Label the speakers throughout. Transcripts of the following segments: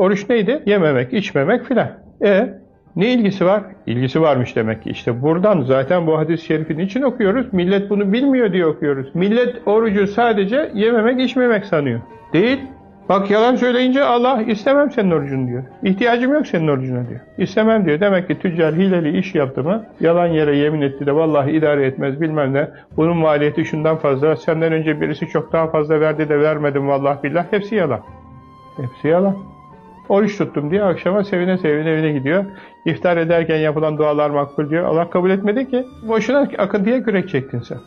Speaker 1: Oruç neydi? Yememek, içmemek filan. E ne ilgisi var? İlgisi varmış demek ki. İşte buradan zaten bu hadis-i şerifin için okuyoruz. Millet bunu bilmiyor diye okuyoruz. Millet orucu sadece yememek, içmemek sanıyor. Değil. Bak yalan söyleyince Allah istemem senin orucunu diyor. İhtiyacım yok senin orucuna diyor. İstemem diyor. Demek ki tüccar hileli iş yaptı mı yalan yere yemin etti de vallahi idare etmez bilmem ne. Bunun maliyeti şundan fazla. Senden önce birisi çok daha fazla verdi de vermedim vallahi billah. Hepsi yalan. Hepsi yalan. Oruç tuttum diye akşama sevine sevine evine gidiyor. İftar ederken yapılan dualar makbul diyor. Allah kabul etmedi ki. Boşuna akıntıya kürek çektin sen.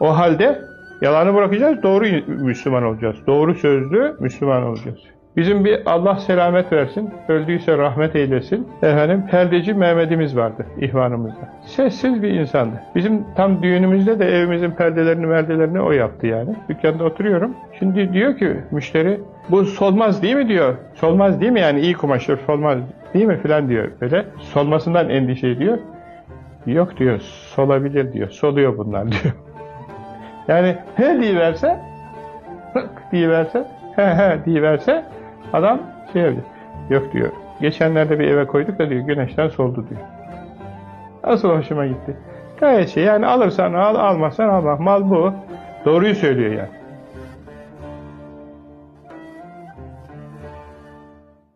Speaker 1: O halde yalanı bırakacağız, doğru Müslüman olacağız. Doğru sözlü Müslüman olacağız. Bizim bir Allah selamet versin, öldüyse rahmet eylesin. Efendim perdeci Mehmet'imiz vardı ihvanımızda. Sessiz bir insandı. Bizim tam düğünümüzde de evimizin perdelerini merdelerini o yaptı yani. Dükkanda oturuyorum. Şimdi diyor ki müşteri bu solmaz değil mi diyor. Solmaz değil mi yani iyi kumaştır solmaz değil mi filan diyor böyle. Solmasından endişe ediyor. Yok diyor solabilir diyor. Soluyor bunlar diyor. Yani he diyiverse hık diyiverse he he diyiverse adam şey yapıyor. Yok diyor. Geçenlerde bir eve koyduk da diyor güneşten soldu diyor. Asıl hoşuma gitti. Gayet şey yani alırsan al almazsan alma. Mal bu. Doğruyu söylüyor yani.